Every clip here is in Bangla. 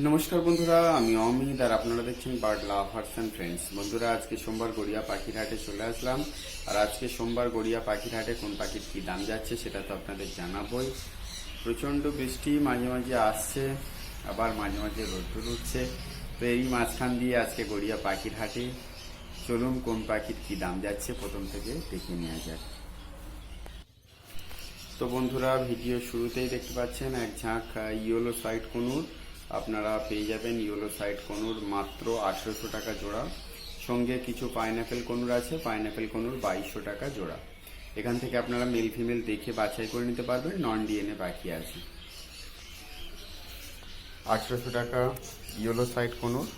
নমস্কার বন্ধুরা, আমি অমিত আর আপনারা দেখছেন বার্ড লাভার্স অ্যান্ড ফ্রেন্ডস বন্ধুরা, আজকে সোমবার গড়িয়া পাখির হাটে চলে আসলাম। আর আজকে সোমবার গড়িয়া পাখির হাটে কোন পাখির কী দাম যাচ্ছে সেটা তো আপনাদের জানাবোই। প্রচণ্ড বৃষ্টি, মাঝে মাঝে আসছে, আবার মাঝে মাঝে রোদ্দুর উঠছে। তো এই মাঝখান দিয়ে আজকে গড়িয়া পাখির হাটে। চলুন কোন পাখির কী দাম যাচ্ছে প্রথম থেকে দেখে নেওয়া যাক। তো বন্ধুরা, ভিডিও শুরুতেই দেখতে পাচ্ছেন এক ঝাঁক ইয়েলো সাইড কনুর। আপনারা পেয়ে যাবেন ইয়েলো সাইড কনুর মাত্র আঠেরোশো টাকা জোড়া। সঙ্গে কিছু পাইনাপেল কনুর আছে পাইনাপেল কনুর বাইশশো টাকা জোড়া। এখান থেকে আপনারা মেল ফিমেল দেখে বাছাই করে নিতে পারবেন, নন ডিএনএ বাকি আছে। আঠেরোশো টাকা ইয়েলো সাইড কনুর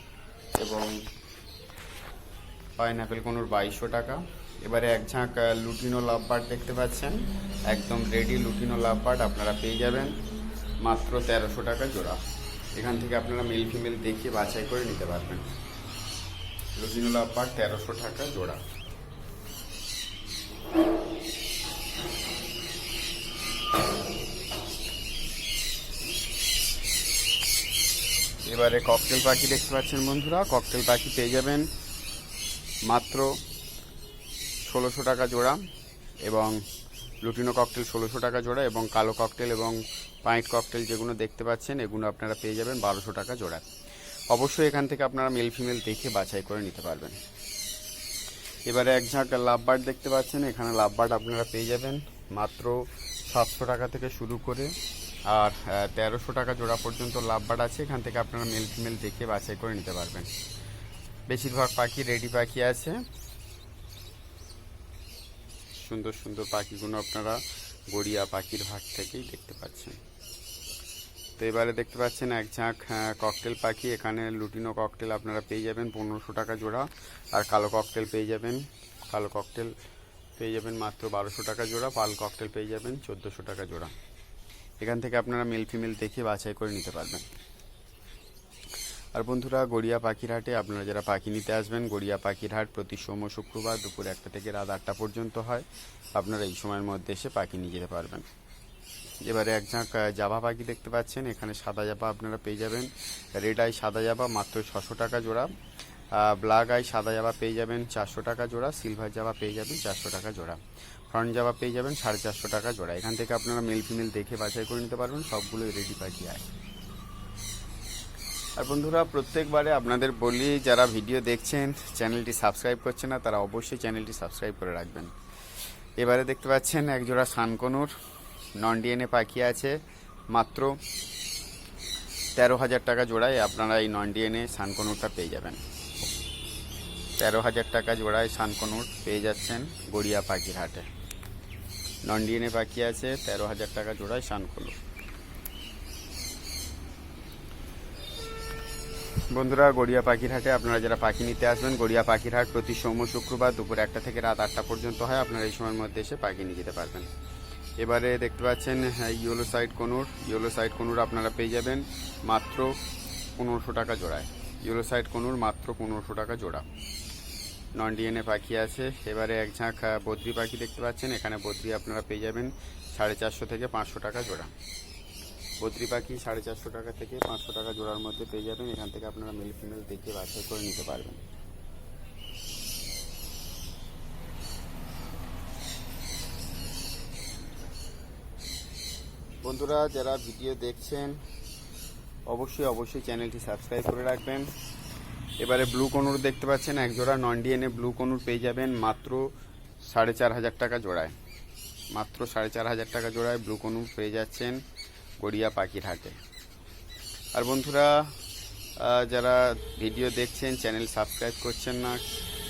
এবং পাইনাপেল কোনোর বাইশশো টাকা। এবারে এক ঝাঁক লুটিনো লাভবার্ড দেখতে পাচ্ছেন। একদম রেডি লুটিনো লাভবার্ড আপনারা পেয়ে যাবেন, মাত্র তেরোশো টাকা জোড়া। এখান থেকে আপনারা মেল ফিমেল দেখে বাছাই করে নিতে পারবেন। লুটিনো লাভবার্ড তেরোশো টাকা জোড়া। এবারে ককটেল পাখি দেখতে পাচ্ছেন বন্ধুরা। ককটেল পাখি পেয়ে যাবেন মাত্র ষোলোশো টাকা জোড়া এবং লুটিনো ককটেল ষোলোশো টাকা জোড়া এবং কালো ককটেল এবং পাইট ককটেল যেগুলো দেখতে পাচ্ছেন, এগুলো আপনারা পেয়ে যাবেন বারোশো টাকা জোড়া। অবশ্যই এখান থেকে আপনারা মেল ফিমেল দেখে বাছাই করে নিতে পারবেন। এবারে এক ঝাঁক লাভবার্ড দেখতে পাচ্ছেন, এখানে লাভবার্ড আপনারা পেয়ে যাবেন মাত্র সাতশো টাকা থেকে শুরু করে আর তেরোশো টাকা জোড়া পর্যন্ত লাভবার্ড আছে, এখান থেকে আপনারা মেল ফিমেল দেখে বাছাই করে নিতে পারবেন। বেশিরভাগ পাখি রেডি পাখি আছে। সুন্দর সুন্দর পাখিগুলো আপনারা গড়িয়া পাখির ভাগ থেকেই দেখতে পাচ্ছেন। তো এবারে দেখতে পাচ্ছেন এক ঝাঁক ককটেল পাখি। এখানে লুটিনো ককটেল আপনারা পেয়ে যাবেন, পনেরোশো টাকা জোড়া। আর কালো ককটেল পেয়ে যাবেন, কালো ককটেল পেয়ে যাবেন মাত্র বারোশো টাকা জোড়া। পাল ককটেল পেয়ে যাবেন চোদ্দোশো টাকা জোড়া। এখান থেকে আপনারা মেল ফিমেল দেখে বাছাই করে নিতে পারবেন। আর বন্ধুরা, গড়িয়া পাখির হাটে আপনারা যারা পাখি নিতে আসবেন, গড়িয়া পাখির হাট প্রতি সোম শুক্রবার দুপুর একটা থেকে রাত আটটা পর্যন্ত হয়। আপনারা এই সময়ের মধ্যে এসে পাখি নিয়ে যেতে পারবেন। এবারে এক ঝাঁক জাভা পাখি দেখতে পাচ্ছেন। এখানে সাদা জাভা আপনারা পেয়ে যাবেন। রেড আই সাদা জাভা, মাত্র ছশো টাকা জোড়া। ব্ল্যাক আই সাদা জাভা পেয়ে যাবেন চারশো টাকা জোড়া। সিলভার জাভা পেয়ে যাবেন চারশো টাকা জোড়া। ফ্রন্ট জাভা পেয়ে যাবেন সাড়ে চারশো টাকা জোড়া। এখান থেকে আপনারা মেল ফিমেল দেখে বাছাই করে নিতে পারবেন। সবগুলোই রেডি পাখি আছে আর বন্ধুরা, প্রত্যেকবারে আপনাদের বলি, যারা ভিডিও দেখছেন, চ্যানেলটি সাবস্ক্রাইব করছে না, তারা অবশ্যই চ্যানেলটি সাবস্ক্রাইব করে রাখবেন। এবারে দেখতে পাচ্ছেন একজোড়া সানকনুর নন ডিএনএ পাখি আছে, মাত্র তেরো হাজার টাকা জোড়ায় আপনারা এই নন ডিএনএ সানকনুরটা পেয়ে যাবেন। তেরো হাজার টাকা জোড়ায় সানকনুর পেয়ে যাচ্ছেন গড়িয়া পাখির হাটে। নন ডিএনএ পাখি আছে, তেরো হাজার টাকা জোড়ায় সানকনুর। বন্ধুরা, গড়িয়া পাখির হাটে আপনারা যারা পাখি নিতে আসবেন, গড়িয়া পাখির হাট প্রতি সোম শুক্রবার দুপুর একটা থেকে রাত আটটা পর্যন্ত হয়। আপনারা এই সময়ের মধ্যে এসে পাখি নিয়ে যেতে পারবেন। এবারে দেখতে পাচ্ছেন yellow side conure. Yellow side conure আপনারা পেয়ে যাবেন মাত্র পনেরোশো টাকা জোড়ায়। ইয়েলো সাইড কনুর মাত্র পনেরোশো টাকা জোড়া। নন ডিএনএ পাখি আছে। এবারে এক ঝাঁক বদ্রি পাখি দেখতে পাচ্ছেন। এখানে বদ্রি আপনারা পেয়ে যাবেন সাড়ে চারশো থেকে পাঁচশো টাকা জোড়া। বদ্রি পাখি সাড়ে চারশো টাকা থেকে পাঁচশো টাকা জোড়ার মধ্যে পেয়ে যাবেন। এখান থেকে আপনারা মেল ফিমেল দেখে বাছাই করে নিতে পারবেন। বন্ধুরা, যারা ভিডিও দেখছেন, অবশ্যই অবশ্যই চ্যানেলটি সাবস্ক্রাইব করে রাখবেন। এবারে ব্লু কনুর দেখতে পাচ্ছেন, এক জোড়া নন ডিএনএ ব্লু কনুর পেয়ে যাবেন মাত্র সাড়ে চার হাজার টাকা জোড়ায়। মাত্র সাড়ে চার হাজার টাকা জোড়ায় ব্লু কনুর পেয়ে যাচ্ছেন। গড়িয়া পাখির হাটে আর বন্ধুরা যারা ভিডিও দেখছেন, চ্যানেল সাবস্ক্রাইব করছেন না,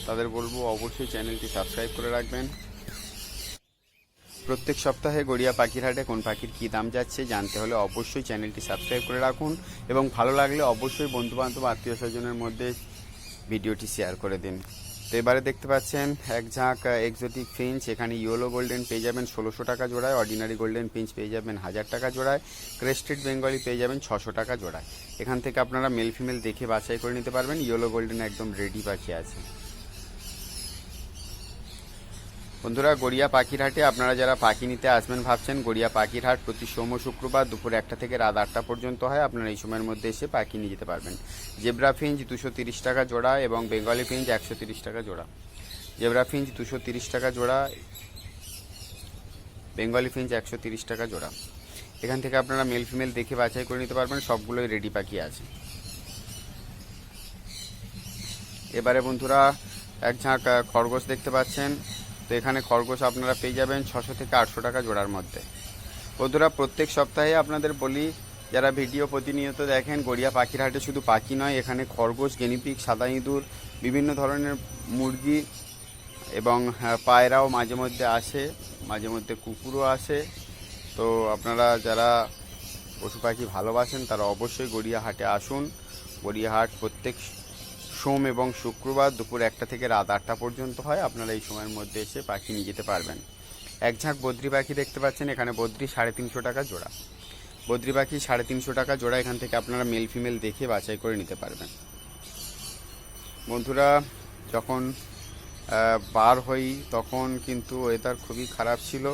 তাদের বলব অবশ্যই চ্যানেলটি সাবস্ক্রাইব করে রাখবেন। প্রত্যেক সপ্তাহে গড়িয়া পাখির হাটে কোন পাখির কী দাম যাচ্ছে জানতে হলে অবশ্যই চ্যানেলটি সাবস্ক্রাইব করে রাখুন এবং ভালো লাগলে অবশ্যই বন্ধুবান্ধব, আত্মীয় স্বজনের মধ্যে ভিডিওটি শেয়ার করে দিন। তো এবারে দেখতে পাচ্ছেন এক ঝাঁক এক্সোটিক ফিঞ্চ এখানে ইয়েলো গোল্ডেন পেয়ে যাবেন ষোলোশো টাকা জোড়ায় অর্ডিনারি গোল্ডেন ফিঞ্চ পেয়ে যাবেন হাজার টাকা জোড়ায় ক্রেস্টেড বেঙ্গলি পেয়ে যাবেন ছশো টাকা জোড়ায়। এখান থেকে আপনারা মেল ফিমেল দেখে বাছাই করে নিতে পারবেন ইয়েলো গোল্ডেন একদম রেডি পাখি আছে। বন্ধুরা, গড়িয়া পাখির হাটে আপনারা যারা পাখি নিতে আসবেন ভাবছেন, গড়িয়া পাখিরহাট প্রতি সোম শুক্রবার দুপুর একটা থেকে রাত আটটা পর্যন্ত হয়। আপনারা এই সময়ের মধ্যে এসে পাখি নিয়ে যেতে পারবেন। জেব্রা ফিঞ্চ দুশো তিরিশ টাকা জোড়া এবং বেঙ্গলি ফিঞ্চ একশো তিরিশ টাকা জোড়া। জেব্রা ফিঞ্চ দুশো তিরিশ টাকা জোড়া, বেঙ্গলি ফিঞ্চ একশো তিরিশ টাকা জোড়া। এখান থেকে আপনারা মেল ফিমেল দেখে বাছাই করে নিতে পারবেন, সবগুলোই রেডি পাখি আছে। এবারে বন্ধুরা, এক ঝাঁক খরগোশ দেখতে পাচ্ছেন। তো এখানে খরগোশ আপনারা পেয়ে যাবেন ছশো থেকে আটশো টাকা জোড়ার মধ্যে। বন্ধুরা প্রত্যেক সপ্তাহে আপনাদের বলি যারা ভিডিও প্রতিনিয়ত দেখেন গড়িয়া পাখির হাটে শুধু পাখি নয় এখানে খরগোশ গেনিপিক সাদা ইঁদুর বিভিন্ন ধরনের মুরগি এবং হ্যাঁ, পায়রাও মাঝে মধ্যে আসে মাঝে মধ্যে কুকুরও আসে। তো আপনারা যারা পশু পাখি ভালোবাসেন তারা অবশ্যই গড়িয়া হাটে আসুন। গড়িয়া হাট প্রত্যেক সোম এবং শুক্রবার দুপুর একটা থেকে রাত আটটা পর্যন্ত হয়। আপনারা এই সময়ের মধ্যে এসে পাখি নিয়ে যেতে পারবেন। এক ঝাঁক বদ্রি পাখি দেখতে পাচ্ছেন, এখানে বদ্রি সাড়ে তিনশো টাকা জোড়া। বদ্রি পাখি সাড়ে তিনশো টাকা জোড়া, এখান থেকে আপনারা মেল ফিমেল দেখে বাছাই করে নিতে পারবেন। বন্ধুরা, যখন বার হই, তখন কিন্তু ওয়েদার খুবই খারাপ ছিল।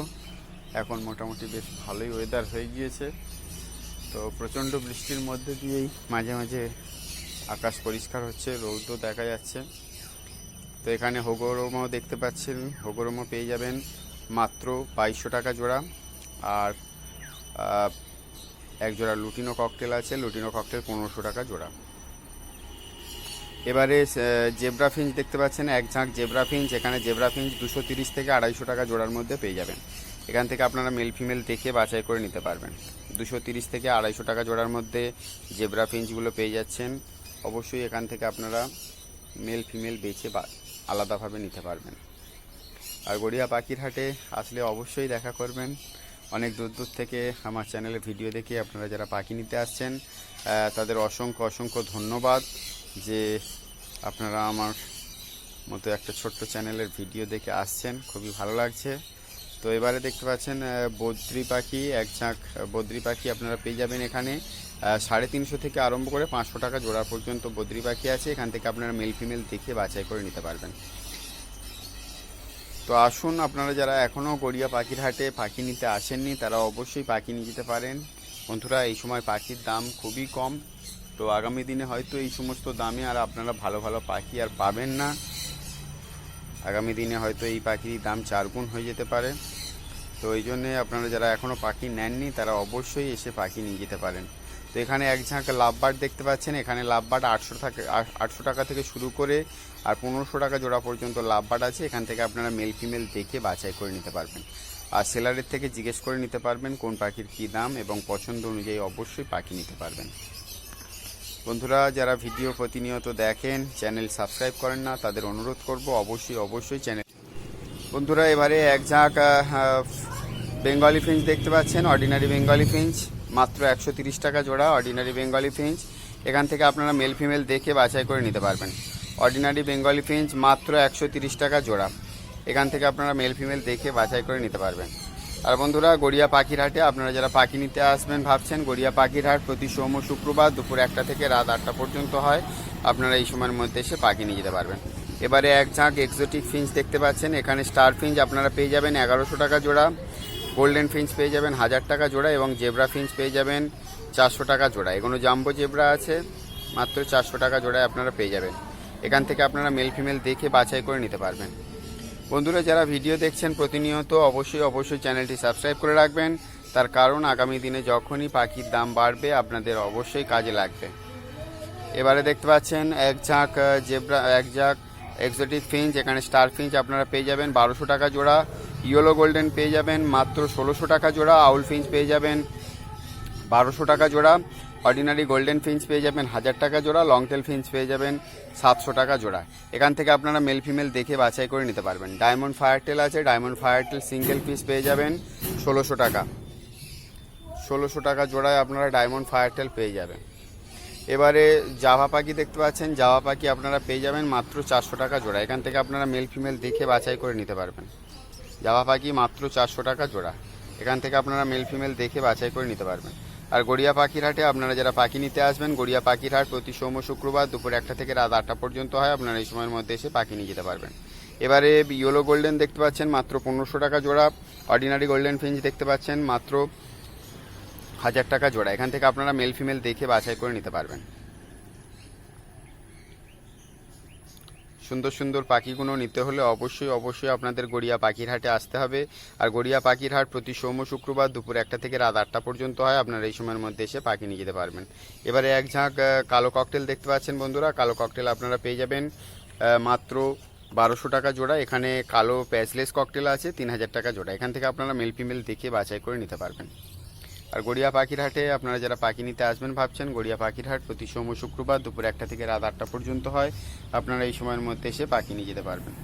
এখন মোটামুটি বেশ ভালোই ওয়েদার হয়ে গিয়েছে। তো প্রচণ্ড বৃষ্টির মধ্যে দিয়েই মাঝে মাঝে আকাশ পরিষ্কার হচ্ছে রৌদ্র দেখা যাচ্ছে। তো এখানে হোগরমও দেখতে পাচ্ছেন হোগরমও পেয়ে যাবেন মাত্র বাইশশো টাকা জোড়া। আর এক জোড়া লুটিনো ককটেল আছে, লুটিনো ককটেল পনেরোশো টাকা জোড়া। এবারে জেব্রা ফিঞ্চ দেখতে পাচ্ছেন, এক ঝাঁক জেব্রা ফিঞ্চ। এখানে জেব্রা ফিঞ্চ দুশো তিরিশ থেকে আড়াইশো টাকা জোড়ার মধ্যে পেয়ে যাবেন। এখান থেকে আপনারা মেল ফিমেল দেখে বাছাই করে নিতে পারবেন। দুশো তিরিশ থেকে আড়াইশো টাকা জোড়ার মধ্যে জেব্রা ফিঞ্চগুলো পেয়ে যাচ্ছেন। অবশ্যই এখান থেকে আপনারা মেল ফিমেল বেছে আলাদাভাবে নিতে পারবেন। আর গড়িয়া পাখির হাটে আসলে অবশ্যই দেখা করবেন। অনেক দূর দূর থেকে আমার চ্যানেলে ভিডিও দেখে আপনারা যারা পাখি নিতে আসছেন তাদের অসংখ্য অসংখ্য ধন্যবাদ যে আপনারা আমার মতো একটা ছোট্ট চ্যানেলের ভিডিও দেখে আসছেন। খুবই ভালো লাগছে। তো এবারে দেখতে পাচ্ছেন বদ্রি পাখি, এক ঝাঁক বদ্রি পাখি আপনারা পেয়ে যাবেন এখানে। সাড়ে তিনশো থেকে আরম্ভ করে পাঁচশো টাকা জোড়া পর্যন্ত বদ্রি পাখি আছে। এখান থেকে আপনারা মেল ফিমেল দেখে বাছাই করে নিতে পারবেন। তো আসুন, আপনারা যারা এখনও গড়িয়া পাখির হাটে পাখি নিতে আসেননি, তারা অবশ্যই পাখি নিয়ে যেতে পারেন। বন্ধুরা, এই সময় পাখির দাম খুবই কম। তো আগামী দিনে হয়তো এই সমস্ত দামে আর আপনারা ভালো ভালো পাখি আর পাবেন না। আগামী দিনে হয়তো এই পাখির দাম চারগুণ হয়ে যেতে পারে। তো এই জন্যে আপনারা যারা এখনও পাখি নেননি, তারা অবশ্যই এসে পাখি নিয়ে যেতে পারেন। তো এখানে এক ঝাঁক লাভবার্ড দেখতে পাচ্ছেন, এখানে লাভবার্ড আটশো থাকে আটশো টাকা থেকে শুরু করে আর পনেরোশো টাকা জোড়া পর্যন্ত লাভবার্ড আছে। এখান থেকে আপনারা মেল ফিমেল দেখে বাছাই করে নিতে পারবেন। আর সেলারের থেকে জিজ্ঞেস করে নিতে পারবেন কোন পাখির কী দাম এবং পছন্দ অনুযায়ী অবশ্যই পাখি নিতে পারবেন। বন্ধুরা, যারা ভিডিও প্রতিনিয়ত দেখেন চ্যানেল সাবস্ক্রাইব করেন না, তাদের অনুরোধ করব অবশ্যই অবশ্যই চ্যানেল বন্ধুরা, এবারে এক ঝাঁক বেঙ্গলি ফিঞ্চ দেখতে পাচ্ছেন অর্ডিনারি বেঙ্গলি ফিঞ্চ মাত্র একশো টাকা জোড়া অর্ডিনারি বেঙ্গলি ফিঞ্চ এখান থেকে আপনারা মেল ফিমেল দেখে বাছাই করে নিতে পারবেন। অর্ডিনারি বেঙ্গলি ফিঞ্চ মাত্র একশো টাকা জোড়া। এখান থেকে আপনারা মেল ফিমেল দেখে বাছাই করে নিতে পারবেন। আর বন্ধুরা, গড়িয়া পাখির হাটে আপনারা যারা পাখি নিতে আসবেন ভাবছেন, গড়িয়া পাখির হাট প্রতি সোম শুক্রবার দুপুর একটা থেকে রাত আটটা পর্যন্ত হয়। আপনারা এই সময়ের মধ্যে এসে পাখি নিয়ে যেতে পারবেন। এবারে এক ঝাঁক এক্সোটিক ফিঞ্চ দেখতে পাচ্ছেন। এখানে স্টার ফিঞ্চ আপনারা পেয়ে যাবেন এগারোশো টাকা জোড়া। গোল্ডেন ফিঞ্চ পেয়ে যাবেন হাজার টাকা জোড়া এবং জেব্রা ফিঞ্চ পেয়ে যাবেন চারশো টাকা জোড়া। এগুলো জাম্বো জেব্রা আছে, মাত্র চারশো টাকা জোড়ায় আপনারা পেয়ে যাবেন। এখান থেকে আপনারা মেল ফিমেল দেখে বাছাই করে নিতে পারবেন। বন্ধুরা, যারা ভিডিও দেখছেন প্রতিনিয়ত, অবশ্যই অবশ্যই চ্যানেলটি সাবস্ক্রাইব করে রাখবেন। তার কারণ, আগামী দিনে যখনই পাখির দাম বাড়বে, আপনাদের অবশ্যই কাজে লাগবে। এবারে দেখতে পাচ্ছেন, এক ঝাঁক জেব্রা, এক ঝাঁক এক্সোটিক ফিঞ্চ এখানে স্টার ফিঞ্চ আপনারা পেয়ে যাবেন। বারোশো টাকা জোড়া। ইয়েলো গোল্ডেন পেয়ে যাবেন। মাত্র ষোলোশো টাকা জোড়া। আউল ফিঞ্চ পেয়ে যাবেন। বারোশো টাকা জোড়া। অর্ডিনারি গোল্ডেন ফিঞ্চ পেয়ে যাবেন। হাজার টাকা জোড়া। লং টেল ফিঞ্চ পেয়ে যাবেন। সাতশো টাকা জোড়া। এখান থেকে আপনারা মেল ফিমেল দেখে বাছাই করে নিতে পারবেন। ডায়মন্ড ফায়ার টেল আছে। Diamond firetail single piece পেয়ে যাবেন। ষোলোশো টাকা। ষোলোশো টাকা জোড়ায় আপনারা ডায়মন্ড ফায়ার টেল পেয়ে যাবেন। এবারে জাভা পাখি দেখতে পাচ্ছেন, জাভা পাখি আপনারা পেয়ে যাবেন মাত্র চারশো টাকা জোড়া। এখান থেকে আপনারা মেল ফিমেল দেখে বাছাই করে নিতে পারবেন। জাভা পাখি মাত্র চারশো টাকা জোড়া। এখান থেকে আপনারা মেল ফিমেল দেখে বাছাই করে নিতে পারবেন। আর গড়িয়া পাখির হাটে আপনারা যারা পাখি নিতে আসবেন, গড়িয়া পাখির হাট প্রতি সোম শুক্রবার দুপুর একটা থেকে রাত আটটা পর্যন্ত হয়, আপনারা এই সময়ের মধ্যে এসে পাখি নিয়ে যেতে পারবেন। এবারে ইয়েলো গোল্ডেন দেখতে পাচ্ছেন, মাত্র পনেরোশো টাকা জোড়া। অর্ডিনারি গোল্ডেন ফিঞ্চ দেখতে পাচ্ছেন, মাত্র হাজার টাকা জোড়া। এখান থেকে আপনারা মেল ফিমেল দেখে বাছাই করে নিতে পারবেন। সুন্দর সুন্দর পাখিগুলো নিতে হলে অবশ্যই অবশ্যই আপনাদের গড়িয়া পাখির হাটে আসতে হবে। আর গড়িয়া পাখির হাট প্রতি সোম, শুক্রবার দুপুর একটা থেকে রাত আটটা পর্যন্ত হয়। আপনারা এই সময়ের মধ্যে এসে পাখি নিয়ে যেতে পারবেন। এবারে এক ঝাঁক কালো ককটেল দেখতে পাচ্ছেন বন্ধুরা। কালো ককটেল আপনারা পেয়ে যাবেন মাত্র বারোশো টাকা জোড়া। এখানে কালো প্যাচলেস ককটেল আছে, তিন হাজার টাকা জোড়া। এখান থেকে আপনারা মেল ফিমেল দেখে বাছাই করে নিতে পারবেন। আর গড়িয়া পাখির হাটে আপনারা যারা পাখি নিতে আসবেন ভাবছেন, গড়িয়া পাখির হাট প্রতি সোম শুক্রবার দুপুর একটা থেকে রাত আটটা পর্যন্ত হয়। আপনারা এই সময়ের মধ্যে এসে পাখি নিয়ে যেতে পারবেন।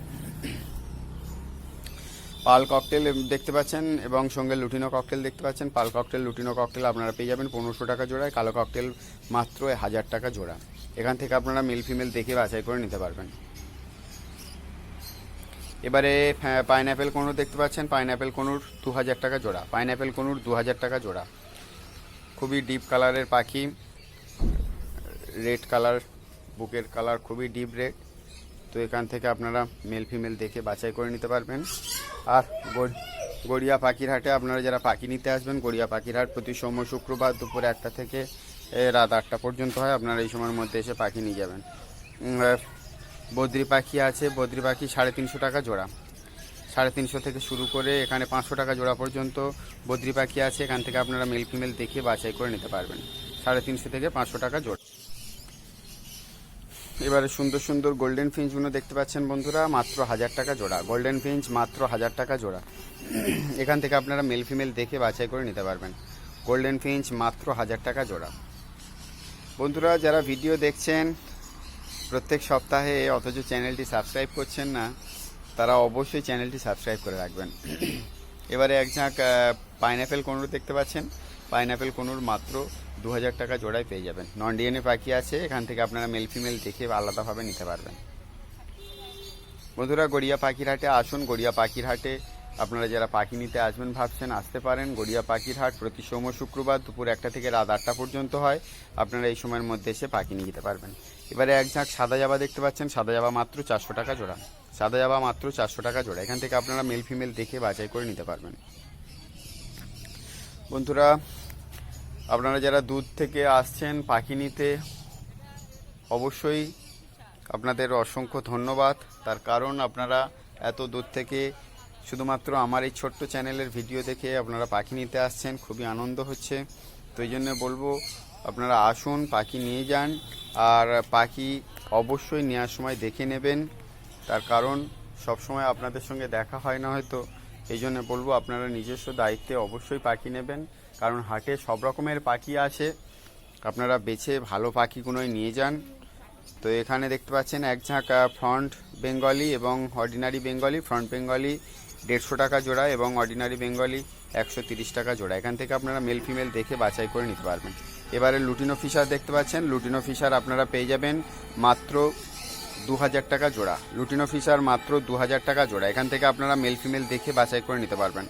পাল ককটেল দেখতে পাচ্ছেন এবং সঙ্গে লুটিনো ককটেল দেখতে পাচ্ছেন। পাল ককটেল, লুটিনো ককটেল আপনারা পেয়ে যাবেন পনেরোশো টাকা জোড়ায়। কালো ককটেল মাত্র হাজার টাকা জোড়া। এখান থেকে আপনারা মেল ফিমেল দেখে বাছাই করে নিতে পারবেন। এবারে পাইনঅ্যাপেল কোনুর দেখতে পাচ্ছেন? পাইনঅ্যাপেল কোনুর দু হাজার টাকা জোড়া। পাইনঅ্যাপেল কোনুর দু হাজার টাকা জোড়া। খুবই ডিপ কালারের পাখি। রেড কালার, বুকের কালার খুবই ডিপ রেড। তো এখান থেকে আপনারা মেল ফিমেল দেখে বাছাই করে নিতে পারবেন। আর গড়িয়া পাখির হাটে আপনারা যারা পাখি নিতে আসবেন, গড়িয়া পাখির হাট প্রতি সোম শুক্রবার দুপুর একটা থেকে রাত আটটা পর্যন্ত হয়। আপনারা এই সময়ের মধ্যে এসে পাখি নিয়ে যাবেন। বদ্রি পাখি আছে, বদ্রি পাখি সাড়ে তিনশো টাকা জোড়া। সাড়ে তিনশো থেকে শুরু করে এখানে পাঁচশো টাকা জোড়া পর্যন্ত বদ্রি পাখি আছে, এখান থেকে আপনারা মেল ফিমেল দেখে বাছাই করে নিতে পারবেন। সাড়ে তিনশো থেকে পাঁচশো টাকা জোড়া। এবারে সুন্দর সুন্দর গোল্ডেন ফিঞ্চগুলো দেখতে পাচ্ছেন বন্ধুরা, মাত্র হাজার টাকা জোড়া। গোল্ডেন ফিঞ্চ মাত্র হাজার টাকা জোড়া। এখান থেকে আপনারা মেল ফিমেল দেখে বাছাই করে নিতে পারবেন। গোল্ডেন ফিঞ্চ মাত্র হাজার টাকা জোড়া। বন্ধুরা, যারা ভিডিও দেখছেন প্রত্যেক সপ্তাহে অথচ চ্যানেলটি সাবস্ক্রাইব করছেন না, তারা অবশ্যই চ্যানেলটি সাবস্ক্রাইব করে রাখবেন। এবারে এক ঝাঁক পাইনঅ্যাপেল কোনুর দেখতে পাচ্ছেন। পাইনঅ্যাপেল কোনুর মাত্র দু হাজার টাকা জোড়ায় পেয়ে যাবেন। নন ডিএনএ পাখি আছে, এখান থেকে আপনারা মেল ফিমেল দেখে আলাদাভাবে নিতে পারবেন। বন্ধুরা, গড়িয়া পাখির হাটে আসুন, গড়িয়া পাখির হাটে আপনারা যারা পাখি নিতে আসবেন, ভাবছেন আসতে পারেন, গড়িয়া পাখির হাট প্রতি সোম শুক্রবার দুপুর একটা থেকে রাত আটটা পর্যন্ত হয়, আপনারা এই সময়ের মধ্যে এসে পাখি নিয়ে যেতে পারবেন। এবারে এক ঝাঁক সাদা জাবা দেখতে পাচ্ছেন, সাদা জাবা মাত্র চারশো টাকা জোড়া। সাদা জাবা মাত্র চারশো টাকা জোড়া। এখান থেকে আপনারা মেল ফিমেল দেখে বাছাই করে নিতে পারবেন। বন্ধুরা, আপনারা যারা দুধ থেকে আসছেন পাখি নিতে, অবশ্যই আপনাদের অসংখ্য ধন্যবাদ। তার কারণ আপনারা এত দূর থেকে শুধুমাত্র আমার এই ছোট্ট চ্যানেলের ভিডিও দেখে আপনারা পাখি নিতে আসছেন, খুবই আনন্দ হচ্ছে। তো এই জন্য বলব, আপনারা আসুন, পাখি নিয়ে যান, আর পাখি অবশ্যই নেওয়ার সময় দেখে নেবেন। তার কারণ, সবসময় আপনাদের সঙ্গে দেখা হয় না হয়তো। এই জন্য বলব, আপনারা নিজস্ব দায়িত্বে অবশ্যই পাখি নেবেন, কারণ হাটে সব রকমের পাখি আছে আপনারা বেছে ভালো পাখিগুলোই নিয়ে যান। তো এখানে দেখতে পাচ্ছেন এক ঝাঁক ফ্রন্ট বেঙ্গলি এবং অর্ডিনারি বেঙ্গলি ফ্রন্ট বেঙ্গলি দেড়শো টাকা জোড়া এবং অর্ডিনারি বেঙ্গলি একশো তিরিশ টাকা জোড়া। এখান থেকে আপনারা মেল ফিমেল দেখে বাছাই করে নিতে পারবেন। এবারে লুটিনো ফিশার দেখতে পাচ্ছেন। লুটিনো ফিশার আপনারা পেয়ে যাবেন মাত্র দু হাজার টাকা জোড়া। লুটিনো ফিশার মাত্র দু হাজার টাকা জোড়া। এখান থেকে আপনারা মেল ফিমেল দেখে বাছাই করে নিতে পারবেন।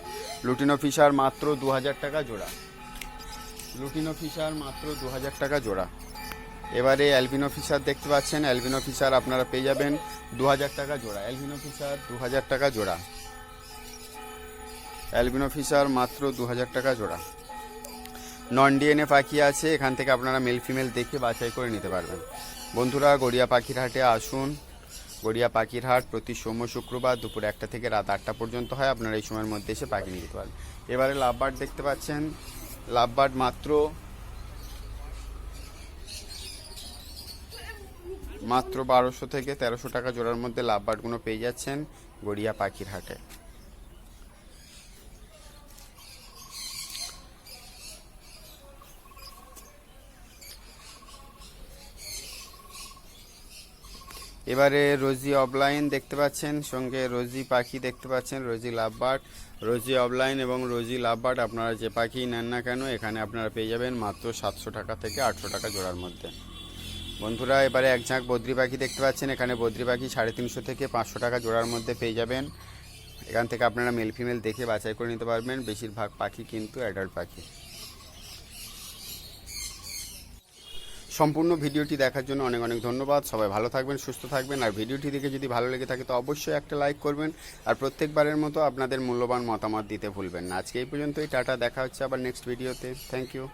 লুটিনো ফিশার মাত্র দু হাজার টাকা জোড়া। লুটিনো ফিশার মাত্র দু হাজার টাকা জোড়া। এবারে অ্যালবিনো ফিশার দেখতে পাচ্ছেন। অ্যালবিনো ফিশার আপনারা পেয়ে যাবেন দু হাজার টাকা জোড়া। অ্যালবিনো ফিশার দু টাকা জোড়া। অ্যালবিনো ফিশার মাত্র দু হাজার টাকা জোড়া। নন ডিএনএ পাখি আছে, এখান থেকে আপনারা মেল ফিমেল দেখে বাছাই করে নিতে পারবেন। বন্ধুরা, গড়িয়া পাখির হাটে আসুন। গড়িয়া পাখির হাট প্রতি সোম শুক্রবার দুপুর একটা থেকে রাত আটটা পর্যন্ত হয়। আপনারা এই সময়ের মধ্যে এসে পাখি নিতে পারেন এবারে লাভবার্ড দেখতে পাচ্ছেন। লাভবার্ড মাত্র মাত্র বারোশো থেকে তেরোশো টাকা জোড়ার মধ্যে লাভবার্ডগুলো পেয়ে যাচ্ছেন গড়িয়া পাখির হাটে। এবারে রোজি অফলাইন দেখতে পাচ্ছেন, সঙ্গে রোজি পাখি দেখতে পাচ্ছেন, রোজি লাভবার্ড। রোজি অফলাইন এবং রোজি লাভবার্ড আপনারা যে পাখি নেন না কেন, এখানে আপনারা পেয়ে যাবেন মাত্র সাতশো টাকা থেকে আটশো টাকা জোড়ার মধ্যে। বন্ধুরা, এবারে এক ঝাঁক বদ্রি পাখি দেখতে পাচ্ছেন। এখানে বদ্রি পাখি সাড়ে তিনশো থেকে পাঁচশো টাকা জোড়ার মধ্যে পেয়ে যাবেন। এখান থেকে আপনারা মেল ফিমেল দেখে বাছাই করে নিতে পারবেন। বেশিরভাগ পাখি কিন্তু অ্যাডাল্ট পাখি। সম্পূর্ণ ভিডিওটি দেখার জন্য অনেক অনেক ধন্যবাদ। সবাই ভালো থাকবেন, সুস্থ থাকবেন। আর ভিডিওটি দেখে যদি ভালো লেগে থাকে, তো অবশ্যই একটা লাইক করবেন। আর প্রত্যেকবারের মতো আপনাদের মূল্যবান মতামত দিতে ভুলবেন না। আজকে এই পর্যন্তই। টাটা, দেখা হচ্ছে আবার নেক্সট ভিডিওতে থ্যাংক ইউ